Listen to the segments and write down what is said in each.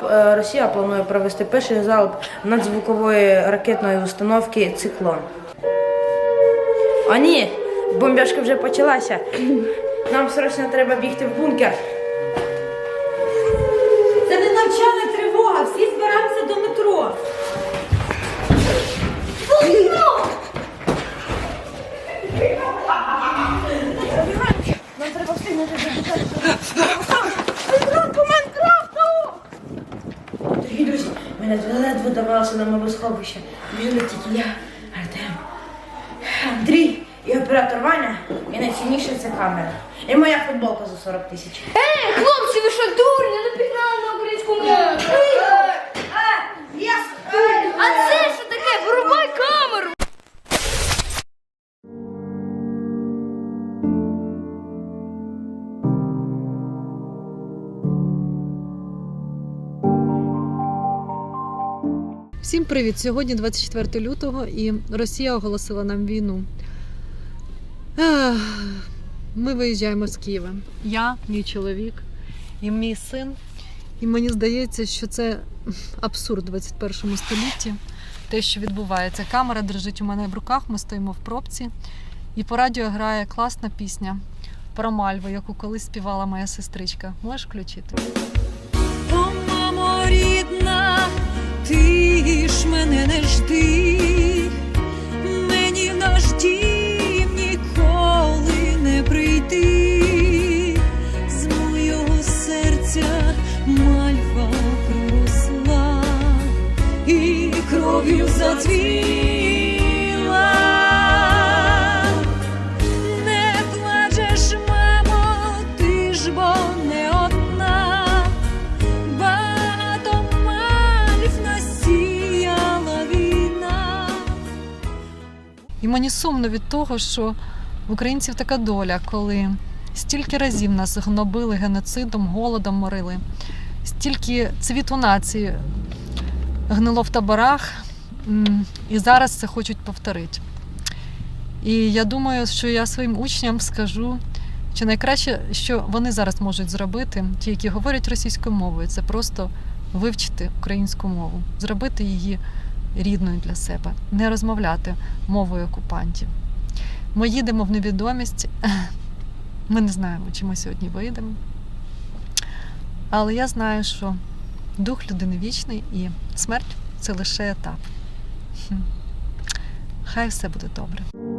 годині е, Росія планує провести перший залп надзвукової ракетної установки Циклон. О, ні, бомбяшка вже почалася. Нам срочно треба бігти в бункер. Це не навчальна тривога, всі збираємося до метро. Нам треба встигнути Майнкрафту! Дорогі друзі, мене ледве давалося на моє сховище. Біжили тільки я, Артем, Андрій і оператор Ваня. І найцінніше це камера. І моя футболка за 40 тисяч. Ей, хлопці, ви що дурні? Не пігнали на українську мову. Всім привіт! Сьогодні 24 лютого і Росія оголосила нам війну. Ми виїжджаємо з Києва. Я, мій чоловік і мій син. І мені здається, що це абсурд у 21 столітті. Те, що відбувається. Камера дрижить у мене в руках, ми стоїмо в пробці, і по радіо грає класна пісня про Мальву, яку колись співала моя сестричка. Можеш включити? Ти мене не жди, мені в наш дім ніколи не прийти, з моєго серця мальва проросла і кров'ю зацвіла. Мені сумно від того, що в українців така доля, коли стільки разів нас гнобили геноцидом, голодом морили, стільки цвіту нації гнило в таборах, і зараз це хочуть повторити. І я думаю, що я своїм учням скажу, що найкраще, що вони зараз можуть зробити, ті, які говорять російською мовою, це просто вивчити українську мову, зробити її рідною для себе, не розмовляти мовою окупантів. Ми їдемо в невідомість. Ми не знаємо, чи ми сьогодні вийдемо. Але я знаю, що дух людини вічний і смерть це лише етап. Хай все буде добре.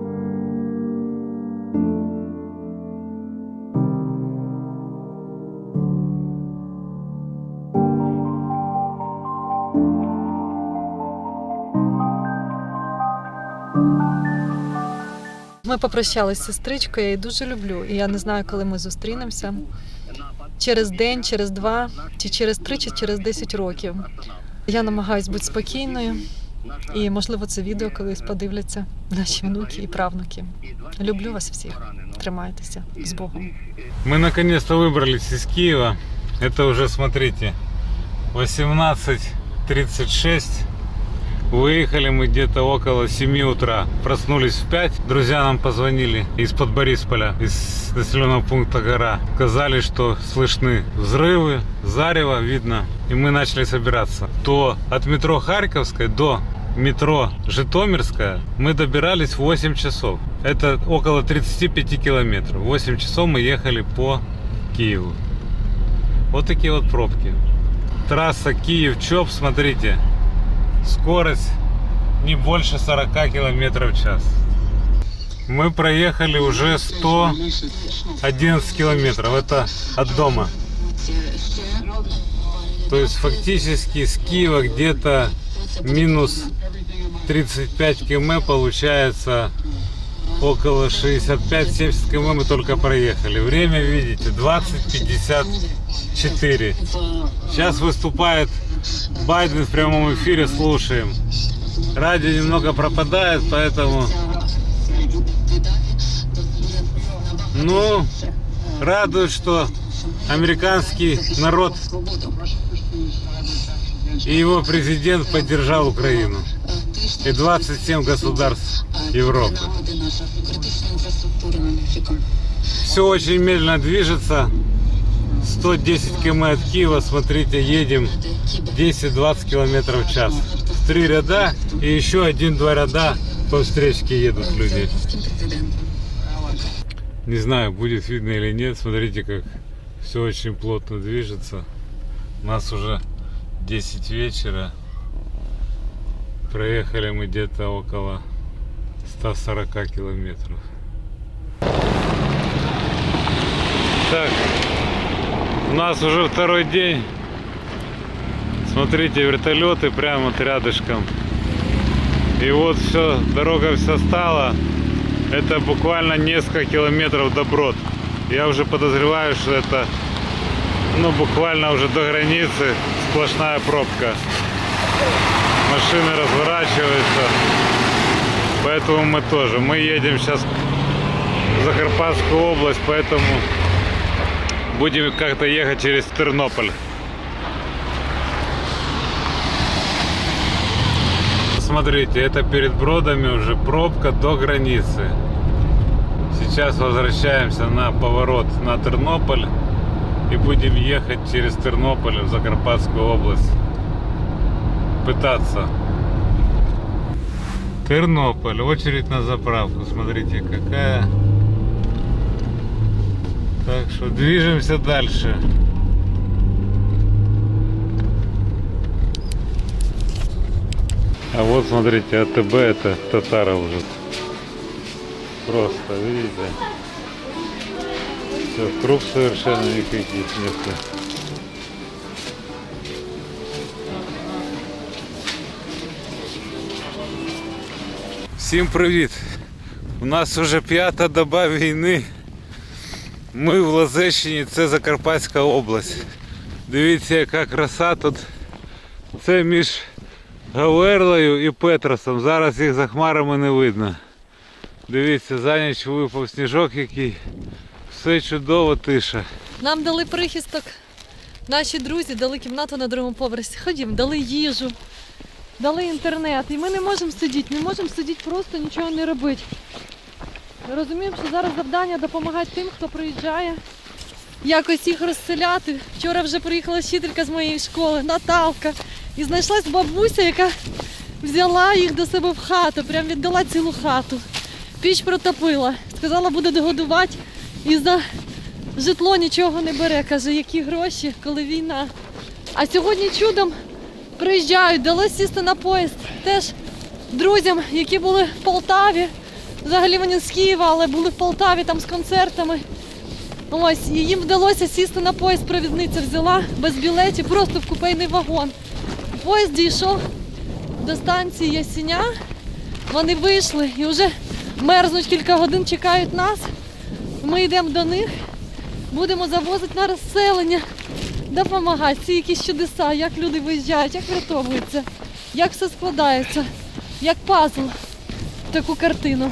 Ми попрощалися з сестричкою, я її дуже люблю. І я не знаю, коли ми зустрінемося. Через день, через два, чи через три, чи через 10 років. Я намагаюсь бути спокійною. І, можливо, це відео колись подивляться наші внуки і правнуки. Люблю вас всіх. Тримайтеся з Богом. Мы наконец-то выбрались из Киева. Это уже, смотрите, 18.36. Выехали мы где-то около 7 утра. Проснулись в 5. Друзья нам позвонили из-под Борисполя, из населенного пункта Гора. Сказали, что слышны взрывы, зарево видно. И мы начали собираться. То от метро Харьковская до метро Житомирская мы добирались 8 часов. Это около 35 километров. 8 часов мы ехали по Киеву. Вот такие вот пробки. Трасса Киев-Чоп, смотрите. Скорость не больше 40 километров в час. Мы проехали уже 111 километров. Это от дома. То есть фактически с Киева где-то минус 35 км получается около 65-70 км мы только проехали. Время видите 20.54. Сейчас выступает Байден в прямом эфире, слушаем. Радио немного пропадает, поэтому... Ну, радует, что американский народ и его президент поддержал Украину. И 27 государств Европы. Все очень медленно движется. 110 км от Киева, смотрите, едем 10-20 км в час. Три ряда и еще один-два ряда по встречке едут люди. Не знаю, будет видно или нет. Смотрите, как все очень плотно движется. У нас уже 10 вечера. Проехали мы где-то около 140 километров. Так, у нас уже второй день. Смотрите, вертолеты прямо вот рядышком. И вот все, дорога вся стала. Это буквально несколько километров до Брод. Я уже подозреваю, что это ну, буквально уже до границы сплошная пробка. Машины разворачиваются. Поэтому мы тоже. Мы едем сейчас в Закарпатскую область, поэтому будем как-то ехать через Тернополь. Смотрите, это перед Бродами уже пробка до границы. Сейчас возвращаемся на поворот на Тернополь и будем ехать через Тернополь в Закарпатскую область. Пытаться. Тернополь. Очередь на заправку. Смотрите, какая. Так что движемся дальше. А вот смотрите, АТБ это Татара уже. Просто, видите? Все, круг совершенно никаких нету. Всім привіт! У нас уже п'ята доба війни. Ми в Лозещині, це Закарпатська область. Дивіться, яка краса тут. Це між Гаверлою і Петросом. Зараз їх за хмарами не видно. Дивіться, за ніч випав сніжок який. Все чудово, тиша. Нам дали прихисток. Наші друзі дали кімнату на другому поверсі. Ходім, дали їжу, дали інтернет. І ми не можемо сидіти, не можемо сидіти просто нічого не робити. Розуміємо, що зараз завдання допомагати тим, хто приїжджає, якось їх розселяти. Вчора вже приїхала вчителька з моєї школи, Наталка. І знайшлась бабуся, яка взяла їх до себе в хату, прям віддала цілу хату. Піч протопила, сказала, буде догодувати і за житло нічого не бере. Каже, які гроші, коли війна. А сьогодні чудом приїжджають, дали сісти на поїзд. Теж друзям, які були в Полтаві. Взагалі вони з Києва, але були в Полтаві там з концертами. Ось, і їм вдалося сісти на поїзд, провідниця взяла без білетів, просто в купейний вагон. Поїзд дійшов до станції Ясіня. Вони вийшли і вже мерзнуть кілька годин, чекають нас. Ми йдемо до них, будемо завозити на розселення, допомагати. Ці якісь чудеса, як люди виїжджають, як врятовуються, як все складається, як пазл таку картину.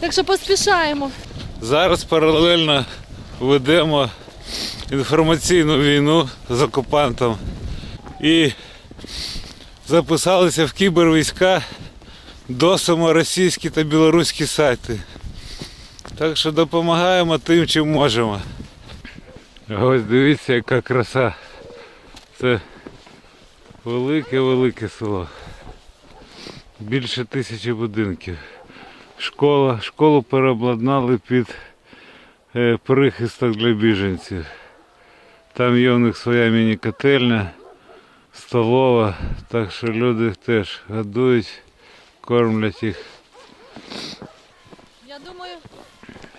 Так що поспішаємо. Зараз паралельно ведемо інформаційну війну з окупантом і записалися в кібервійська досимо російські та білоруські сайти. Так що допомагаємо тим, чим можемо. Ось дивіться, яка краса. Це велике-велике село. Більше тисячі будинків. Школа, школу переобладнали під прихисток для біженців. Там є у них своя міні-котельня, столова, так що люди теж годують, кормлять їх. Я думаю,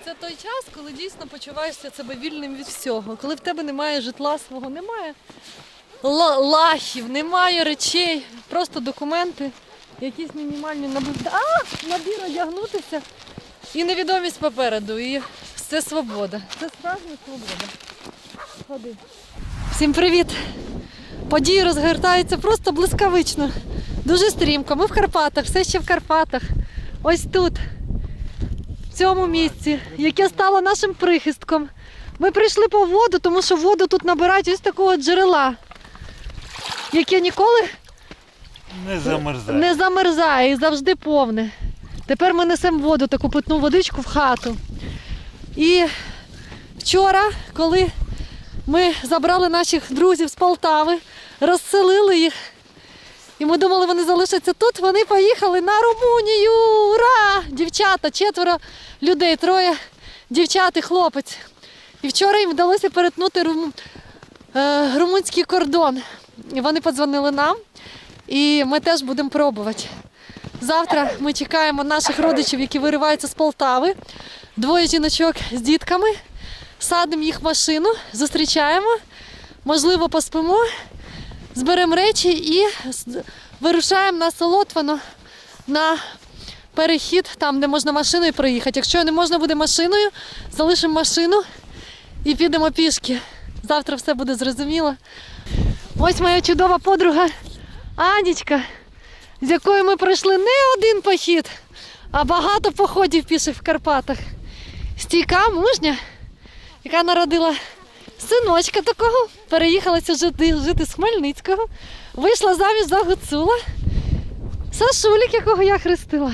це той час, коли дійсно почуваєшся себе вільним від всього. Коли в тебе немає житла свого, немає ла- лахів, немає речей, просто документи, якісь мінімальні набір. А, набір одягнутися і невідомість попереду. І це свобода. Це справжня свобода. Ходи. Всім привіт! Події розгортаються просто блискавично. Дуже стрімко. Ми в Карпатах, все ще в Карпатах. Ось тут в цьому місці, яке стало нашим прихистком. Ми прийшли по воду, тому що воду тут набирають ось такого джерела, яке ніколи Не замерзай. не замерзає і завжди повне. Тепер ми несемо воду, таку питну водичку в хату. І вчора, коли Ми забрали наших друзів з Полтави, розселили їх. І ми думали, вони залишаться тут. Вони поїхали на Румунію. Ура! Дівчата, четверо людей, троє дівчат і хлопець. І вчора їм вдалося перетнути рум... е, румунський кордон. І вони подзвонили нам, і ми теж будемо пробувати. Завтра ми чекаємо наших родичів, які вириваються з Полтави. Двоє жіночок з дітками. Садимо їх в машину, зустрічаємо, можливо, поспимо, зберемо речі і вирушаємо на Солотвино на перехід, там, де можна машиною проїхати. Якщо не можна буде машиною, залишимо машину і підемо пішки. Завтра все буде зрозуміло. Ось моя чудова подруга Анічка, з якою ми пройшли не один похід, а багато походів піших в Карпатах. Стійка, мужня, яка народила синочка такого, переїхалася жити, жити з Хмельницького, вийшла заміж за Гуцула, Сашулік, якого я хрестила,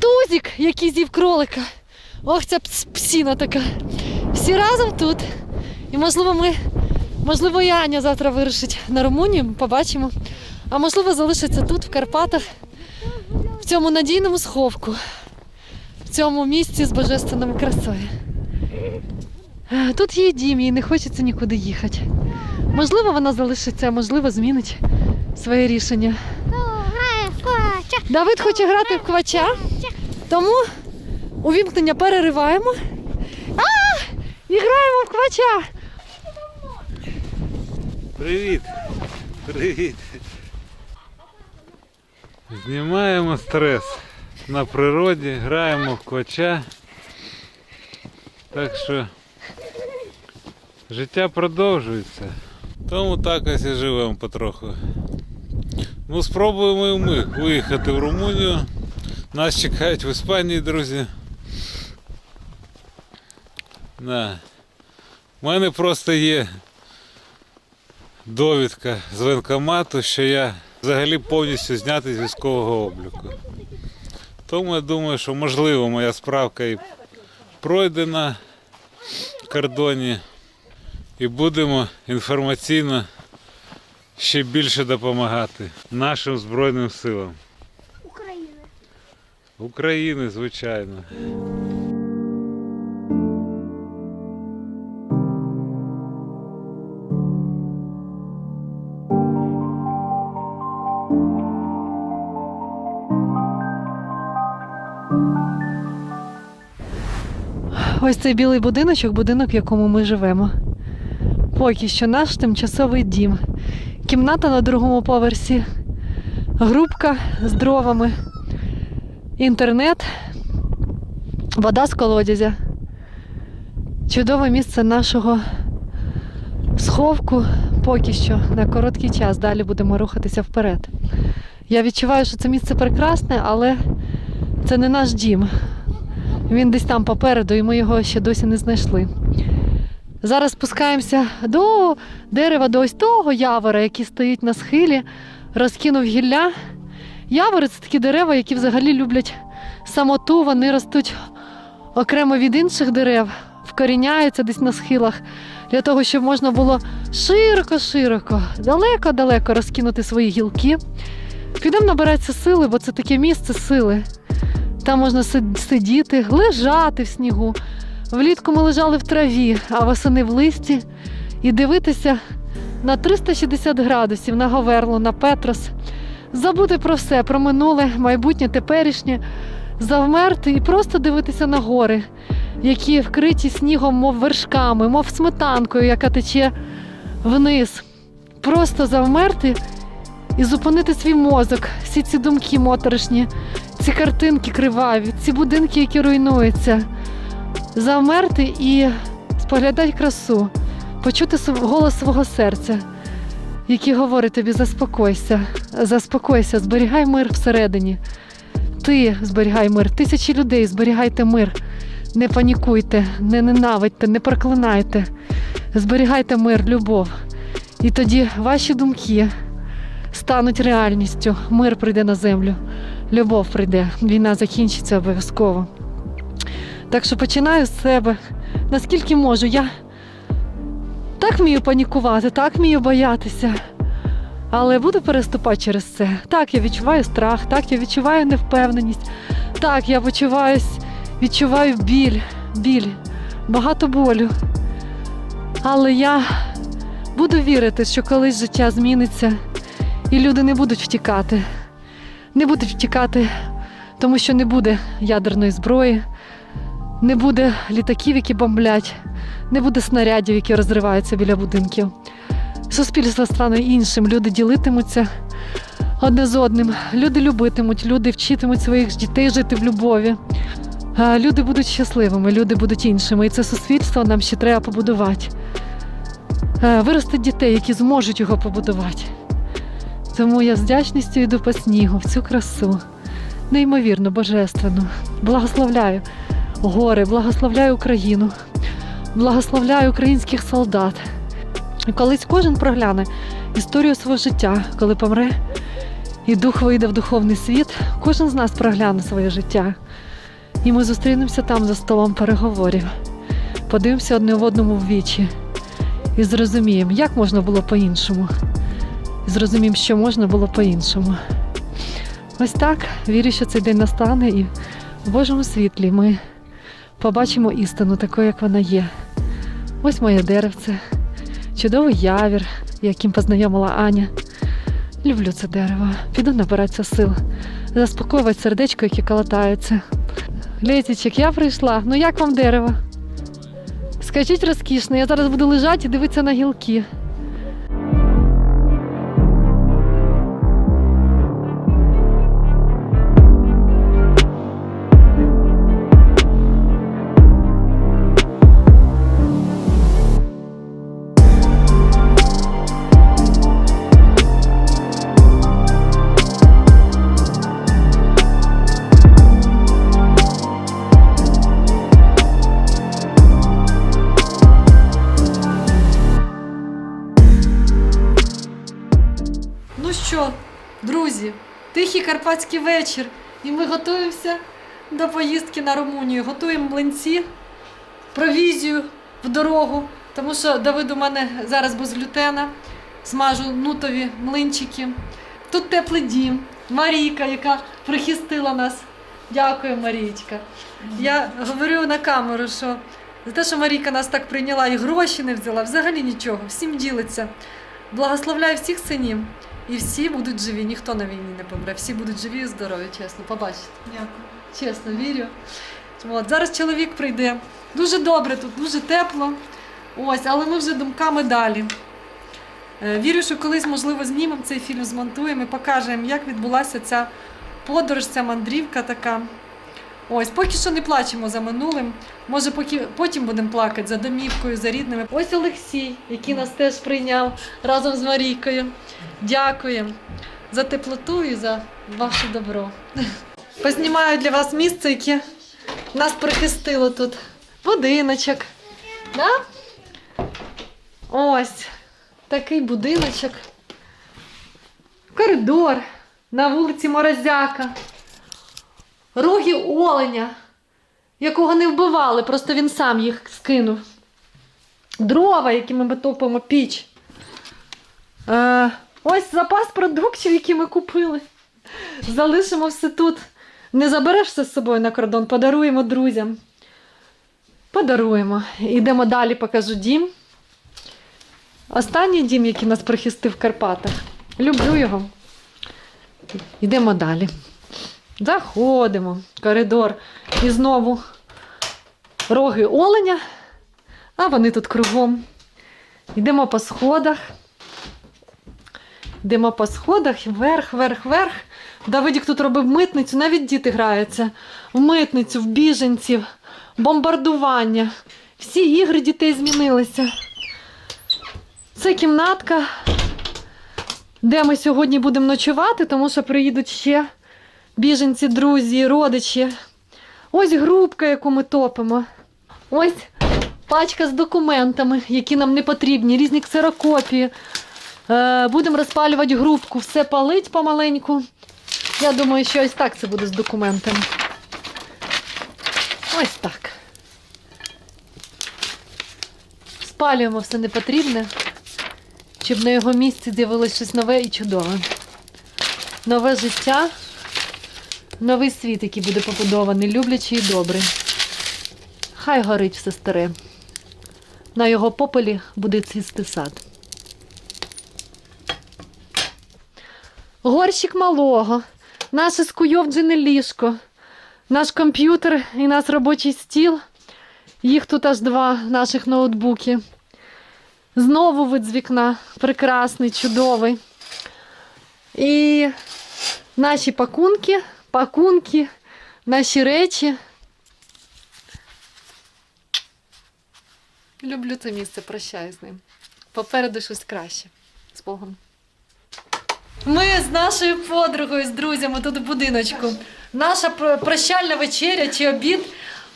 Тузік, який з'їв кролика. Ох, ця пс- псіна така. Всі разом тут. І можливо, ми, можливо, і Аня завтра вирушить на Румунію, побачимо. А можливо, залишиться тут, в Карпатах, в цьому надійному сховку, в цьому місці з божественною красою. Е, Тут її дім, їй не хочеться нікуди їхати. Можливо, вона залишиться, а можливо, змінить своє рішення. Давид хоче грати в квача, тому увімкнення перериваємо. А! І граємо в квача. Привіт! Привіт! Знімаємо стрес на природі, граємо в квача. Так що життя продовжується. Тому так ось і живемо потроху. Ну, спробуємо і ми виїхати в Румунію. Нас чекають в Іспанії, друзі. Да. У мене просто є довідка з воєнкомату, що я взагалі повністю знятий з військового обліку. Тому я думаю, що можливо моя справка і пройдена в кордоні, і будемо інформаційно ще більше допомагати нашим Збройним силам. України. України, звичайно. Ось цей білий будиночок, будинок, в якому ми живемо. Поки що наш тимчасовий дім. Кімната на другому поверсі, грубка з дровами, інтернет, вода з колодязя. Чудове місце нашого сховку поки що на короткий час. Далі будемо рухатися вперед. Я відчуваю, що це місце прекрасне, але це не наш дім. Він десь там попереду, і ми його ще досі не знайшли. Зараз спускаємося до дерева, до ось того явора, який стоїть на схилі, розкинув гілля. Явори це такі дерева, які взагалі люблять самоту, вони ростуть окремо від інших дерев, вкоріняються десь на схилах, для того, щоб можна було широко-широко, далеко-далеко розкинути свої гілки. Підемо набиратися сили, бо це таке місце сили. Там можна сидіти, лежати в снігу. Влітку ми лежали в траві, а восени в листі, і дивитися на 360 градусів на Говерлу, на Петрос, забути про все, про минуле, майбутнє, теперішнє, завмерти і просто дивитися на гори, які вкриті снігом, мов вершками, мов сметанкою, яка тече вниз. Просто завмерти і зупинити свій мозок, всі ці думки моторошні, ці картинки криваві, ці будинки, які руйнуються. Завмерти і споглядати красу, почути голос свого серця, який говорить тобі заспокойся, заспокойся, зберігай мир всередині. Ти зберігай мир, тисячі людей, зберігайте мир. Не панікуйте, не ненавидьте, не проклинайте. Зберігайте мир, любов. І тоді ваші думки стануть реальністю. Мир прийде на землю, любов прийде, війна закінчиться обов'язково. Так що починаю з себе. Наскільки можу, я Так вмію панікувати, так вмію боятися. Але буду переступати через це. Так, я відчуваю страх, так, я відчуваю невпевненість. Так, я почуваюсь, відчуваю біль, біль, багато болю. Але я буду вірити, що колись життя зміниться, і люди не будуть втікати. Не будуть втікати, тому що не буде ядерної зброї, не буде літаків, які бомблять, не буде снарядів, які розриваються біля будинків. Суспільство стане іншим, люди ділитимуться одне з одним, люди любитимуть, люди вчитимуть своїх дітей жити в любові. Люди будуть щасливими, люди будуть іншими, і це суспільство нам ще треба побудувати. Е, Виростить дітей, які зможуть його побудувати. Тому я з вдячністю йду по снігу в цю красу. Неймовірно, божественно. Благословляю гори, благословляю Україну, благословляю українських солдат. Колись кожен прогляне історію свого життя, коли помре, і дух вийде в духовний світ, кожен з нас прогляне своє життя. І ми зустрінемося там за столом переговорів, подивимося одне в одному в вічі і зрозуміємо, як можна було по-іншому. І зрозуміємо, що можна було по-іншому. Ось так вірю, що цей день настане, і в Божому світлі ми побачимо істину такою, як вона є. Ось моє деревце, чудовий явір, яким познайомила Аня. Люблю це дерево. Піду набиратися сил, заспокоювати сердечко, яке калатається. Летічик, я прийшла. Ну як вам дерево? Скажіть розкішно, я зараз буду лежати і дивитися на гілки. Тихий карпатський вечір, і ми готуємося до поїздки на Румунію. Готуємо млинці, провізію в дорогу, тому що Давид у мене зараз без глютена. Смажу нутові млинчики. Тут теплий дім. Марійка, яка прихистила нас. Дякую, Марічка. Я говорю на камеру, що за те, що Марійка нас так прийняла і гроші не взяла, взагалі нічого, всім ділиться. Благословляю всіх синів. І всі будуть живі, ніхто на війні не помре. Всі будуть живі і здорові, чесно, побачите. Дякую. Чесно, вірю. От, зараз чоловік прийде. Дуже добре тут, дуже тепло. Ось, але ми вже думками далі. Е, Вірю, що колись, можливо, знімемо цей фільм, змонтуємо і покажемо, як відбулася ця подорож, ця мандрівка така. Ось, поки що не плачемо за минулим. Може, поки, потім будемо плакати за домівкою, за рідними. Ось Олексій, який нас теж прийняв разом з Марійкою. Дякуємо за теплоту і за ваше добро. Познімаю для вас місце, яке нас прихистило тут. Будиночок. Да? Ось такий будиночок. Коридор на вулиці Морозяка. Роги оленя, якого не вбивали, просто він сам їх скинув. Дрова, якими ми топимо піч. Е, ось запас продуктів, які ми купили. Залишимо все тут. Не забереш все з собою на кордон, подаруємо друзям. Подаруємо. Йдемо далі, покажу дім. Останній дім, який нас прихистив в Карпатах. Люблю його. Йдемо далі. Заходимо. Коридор. І знову роги оленя. А вони тут кругом. Йдемо по сходах. Йдемо по сходах, вверх, вверх, вверх. Давидік тут робив митницю, навіть діти граються. В митницю, в біженців, бомбардування. Всі ігри дітей змінилися. Це кімнатка, де ми сьогодні будемо ночувати, тому що приїдуть ще біженці, друзі, родичі. Ось грубка, яку ми топимо. Ось пачка з документами, які нам не потрібні, різні ксерокопії. Е, будемо розпалювати грубку, все палить помаленьку. Я думаю, що ось так це буде з документами. Ось так. спалюємо все непотрібне, щоб на його місці з'явилось щось нове і чудове. Нове життя, новий світ, який буде побудований, люблячий і добрий. Хай горить все старе. На його попелі буде цвісти сад. Горщик малого, наше скуйовджене ліжко, наш комп'ютер і наш робочий стіл. Їх тут аж два наших ноутбуки. Знову вид з вікна. Прекрасний, чудовий. І наші пакунки, пакунки, наші речі. Люблю це місце, прощаю з ним. Попереду щось краще. З Богом. Ми з нашою подругою, з друзями тут в будиночку. Наша прощальна вечеря чи обід.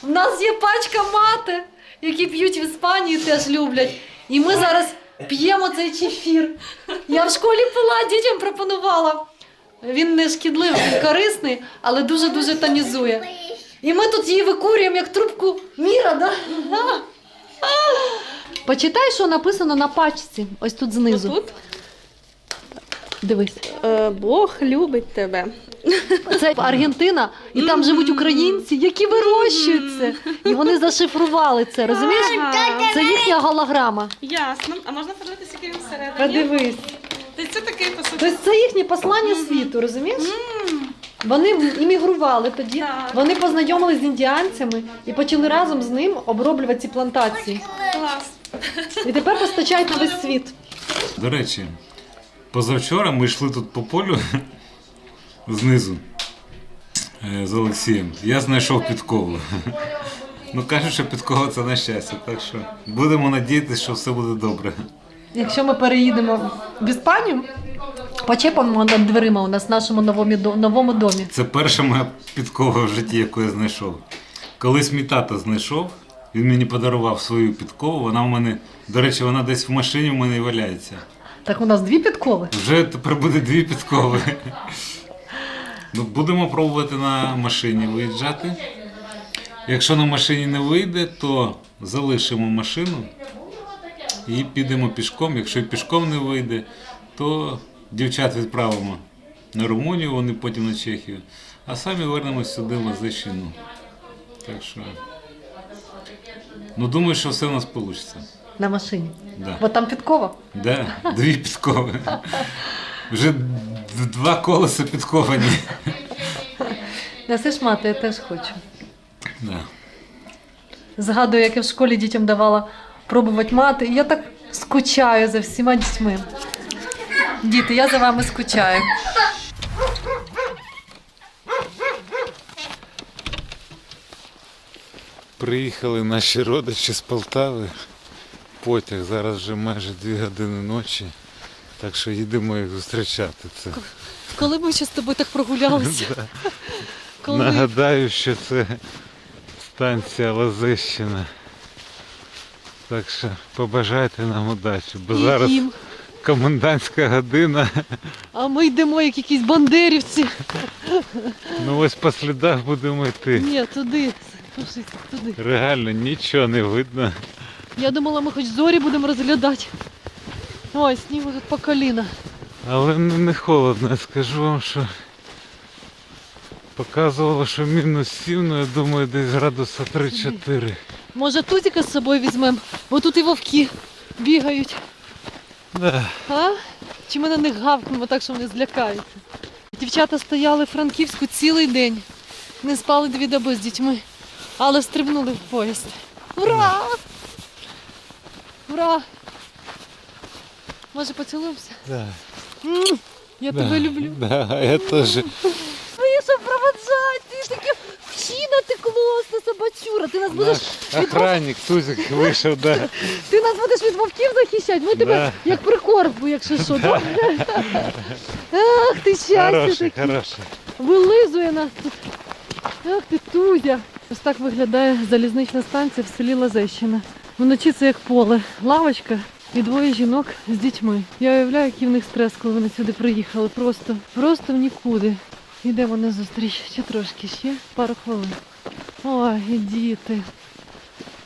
У нас є пачка мати, які п'ють в Іспанії, теж люблять. І ми зараз п'ємо цей чефір. Я в школі пила, дітям пропонувала. Він не шкідливий, він корисний, але дуже-дуже тонізує. І ми тут її викурюємо як трубку міра, да? Почитай, що написано на пачці. Ось тут знизу. Тут Дивись. е, Бог любить тебе. Це Аргентина, і там живуть українці, які вирощують це. І вони зашифрували це. Розумієш? Це їхня голограма. Ясно. А можна подивитися, який він всередині? Подивись. Та Це такий по суті. Тобто це їхнє послання світу, розумієш? Вони іммігрували тоді, Так. вони познайомилися з індіанцями і почали разом з ним оброблювати ці плантації. Клас. І тепер постачають на весь світ. До речі, позавчора ми йшли тут по полю знизу е, з Олексієм. Я знайшов підкову. Ну кажуть, що підкова це на щастя, так що будемо надіятися, що все буде добре. Якщо ми переїдемо в Іспанію, почепимо над дверима у нас в нашому новому, новому домі. Це перша моя підкова в житті, яку я знайшов. Колись мій тато знайшов, він мені подарував свою підкову. Вона в мене, до речі, вона десь в машині в мене і валяється. Так у нас дві підкови. Вже тепер буде дві підкови. Ну, будемо пробувати на машині виїжджати. Якщо на машині не вийде, то залишимо машину і підемо пішком. Якщо пішком не вийде, то дівчат відправимо на Румунію, вони потім на Чехію, а самі вернемось сюди в Лазищину. Так що. Ну, думаю, що все у нас вийде. На машині. Да. Бо там підкова. Да, дві підкови. Вже два колеса підковані. Несеш мати, я теж хочу. Да. Згадую, як я в школі дітям давала пробувати мати. І я так скучаю за всіма дітьми. Діти, я за вами скучаю. Приїхали наші родичі з Полтави. Потяг зараз вже майже дві години ночі. Так що їдемо їх зустрічати. Це Коли ми ще з тобою так прогулялися? Коли? нагадаю, що це станція Лозищина. Так що побажайте нам удачі, бо І зараз їм. комендантська година. А ми йдемо, як якісь бандерівці. Ну ось по слідах будемо йти. Ні, туди. Слушай, туди. Реально нічого не видно. Я думала, ми хоч зорі будемо розглядати. Ой, снігу тут по коліна. Але не не холодно, я скажу вам, що показувало, що мінус 7, ну я думаю, десь градуса 3-4. Може, тузика з собою візьмемо, бо тут і вовки бігають. Да. А? Чи ми на них гавкнемо так, що вони злякаються? Дівчата стояли в Франківську цілий день. Не спали дві доби з дітьми, але стрибнули в поїзд. Ура! Ура! Може, поцілуємося? Да. М, Я да. тебе люблю. Да, я теж. Твої супроводжать, ти таке вчина, ти класна. Ти нас будеш Наш охранник Тузик вийшов, да. Ти нас будеш від вовків захищати, ми тебе Да. як прикормку, якщо що. добре? Ах, ти щастя Хороший, таке. хороший. Вилизує нас тут. Ах ти Тузя. Ось так виглядає залізнична станція в селі Лазещина. Вночі це як поле. Лавочка і двоє жінок з дітьми. Я уявляю, який в них стрес, коли вони сюди приїхали. Просто, просто в нікуди. Йдемо на зустріч. Ще трошки, ще пару хвилин. Ой, діти.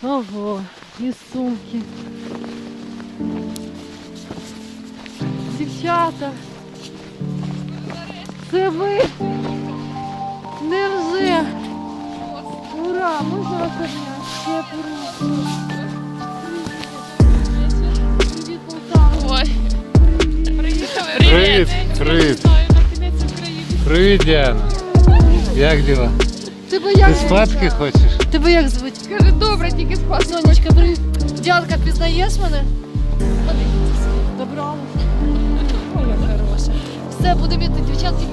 Ого, і сумки. Дівчата. Це ви. Невже? Ура! ми вас обняти? Привіт, Полтава. Ой. Привіт. Привіт. Привіт. Привіт, Діана. Як діла? Тебе як Ти звуть? спадки хочеш? Тебе як звуть? Скажи, добре, тільки спати. Сонечка, при... Дядка, пізнаєш мене? Подивіться. Хороша. Все, будемо йти, дівчатки.